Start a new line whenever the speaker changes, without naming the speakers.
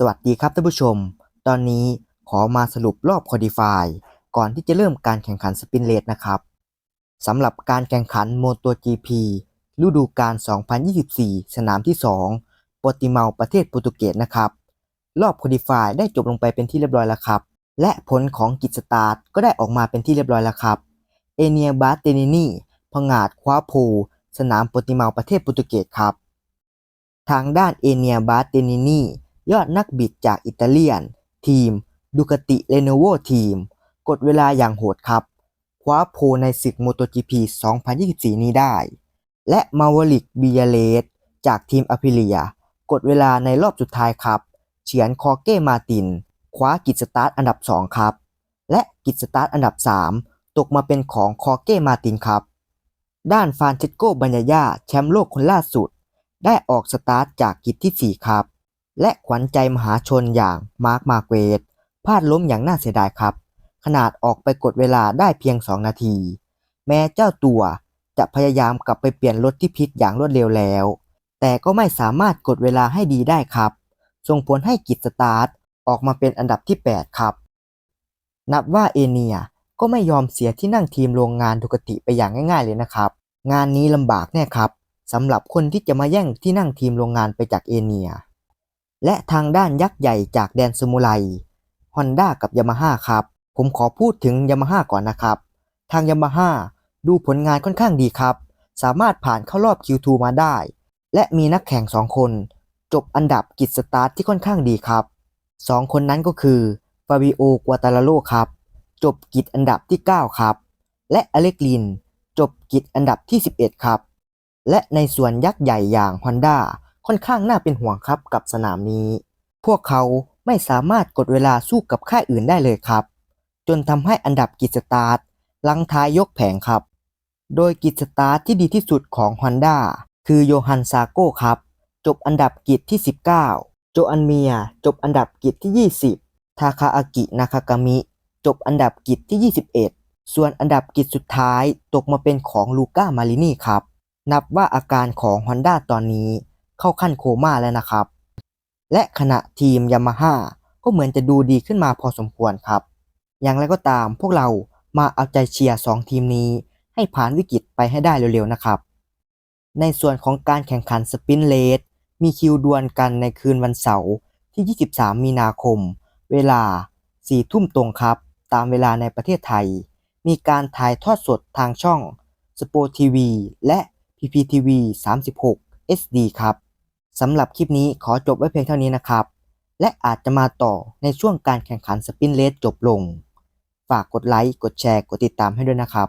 สวัสดีครับท่านผู้ชม ตอนนี้ขอมาสรุปรอบคอดิฟายก่อนที่จะเริ่มการแข่งขันสปินเลสนะครับสำหรับการแข่งขันโมโต GP ฤดูกาล 2024 สนามที่ 2 โปรติเมาประเทศโปรตุเกสนะครับ รอบคอดิฟายได้จบลงไปเป็นที่เรียบร้อยแล้วครับ และผลของกิจสตาร์ทก็ได้ออกมาเป็นที่เรียบร้อยแล้วครับ เอเนียบาเตนินีพงาดคว้าโพสนามโปรติเมาประเทศโปรตุเกสครับ ทางด้านเอเนียบาเตนินี ยอดนักบิดจากอิตาเลียน ทีม ดูคาติเรโนโวทีม กดเวลาอย่างโหดครับ คว้าโพในศึก MotoGP 2024 นี้ได้ และมาวลิกบิยาเลสจากทีมอ p ิเลีย กดเวลาในรอบสุดท้ายครับ เฉือนคอเก้มาติน คว้ากิจสตาร์ทอันดับ 2 ครับ และกิจสตาร์ทอันดับ 3 ตกมาเป็นของคอเก้มาตินครับ ด้านฟานเชสโกบัญญายาแชมป์โลกคนล่าสุด ได้ออกสตาร์ทจากกิจที่ 4 ครับ และขวัญใจมหาชนอย่างมาร์คมาเกวสพลาดล้มอย่างน่าเสียดายครับ ขนาดออกไปกดเวลาได้เพียง 2 นาที แม้เจ้าตัวจะพยายามกลับไปเปลี่ยนรถที่พิษอย่างรวดเร็วแล้ว แต่ก็ไม่สามารถกดเวลาให้ดีได้ครับ ส่งผลให้กิจสตาร์ทออกมาเป็นอันดับที่ 8 ครับ นับว่าเอเนียก็ไม่ยอมเสียที่นั่งทีมโรงงานดูกติไปอย่างง่าย ๆ เลยนะครับ งานนี้ลำบากแน่ครับสำหรับคนที่จะมาแย่งที่นั่งทีมโรงงานไปจากเอเนีย และทางด้านยักษ์ใหญ่จากแดนสมุไรฮอนด้ากับยามาฮ่าครับ ผมขอพูดถึงยามาฮ่าก่อนนะครับ ทางยามาฮ่าดูผลงานค่อนข้างดีครับ สามารถผ่านเข้ารอบ Q2 มาได้ และมีนักแข่ง 2 คน จบอันดับกิจสตาร์ทที่ค่อนข้างดีครับ 2 คนนั้นก็คือฟาบิโอ กัวตาลาโลครับ จบกิจอันดับที่ 9 ครับ และอเล็กลิน จบกิจอันดับที่ 11 ครับ และในส่วนยักษ์ใหญ่อย่างฮอนด้า ค่อนข้างน่าเป็นห่วงครับกับสนามนี้ พวกเขาไม่สามารถกดเวลาสู้กับค่ายอื่นได้เลยครับ จนทำให้อันดับกิจสตาร์ทลังท้ายยกแผงครับ โดยกิจสตาร์ทที่ดีที่สุดของ Honda คือโยฮันซาโก้ครับ จบอันดับกิจที่ 19 โจอันเมีย จบอันดับกิจที่ 20 ทาคาอากินาคากามิ จบอันดับกิจที่ 21 ส่วนอันดับกิจสุดท้ายตกมาเป็นของลูก้ามารินีครับ นับว่าอาการของ Honda ตอนนี้ เข้าขั้นโคม่าแล้วนะครับ และขณะทีมยามาฮ่าก็เหมือนจะดูดีขึ้นมาพอสมควรครับ อย่างไรก็ตามพวกเรามาเอาใจเชียร์2ทีมนี้ ให้ผ่านวิกฤตไปให้ได้เร็วๆนะครับ ในส่วนของการแข่งขันสปินเลสมีคิวดวลกันในคืนวันเสาร์ที่ 23 มีนาคม เวลา 4 ทุ่มตรงครับ ตามเวลาในประเทศไทย มีการถ่ายทอดสดทางช่อง s p o r t TV และ PPTV 36 SD ครับ สำหรับคลิปนี้ขอจบไว้เพียงเท่านี้นะครับ และอาจจะมาต่อในช่วงการแข่งขันสปินเลสจบลง ฝากกดไลค์ กดแชร์ กดติดตามให้ด้วยนะครับ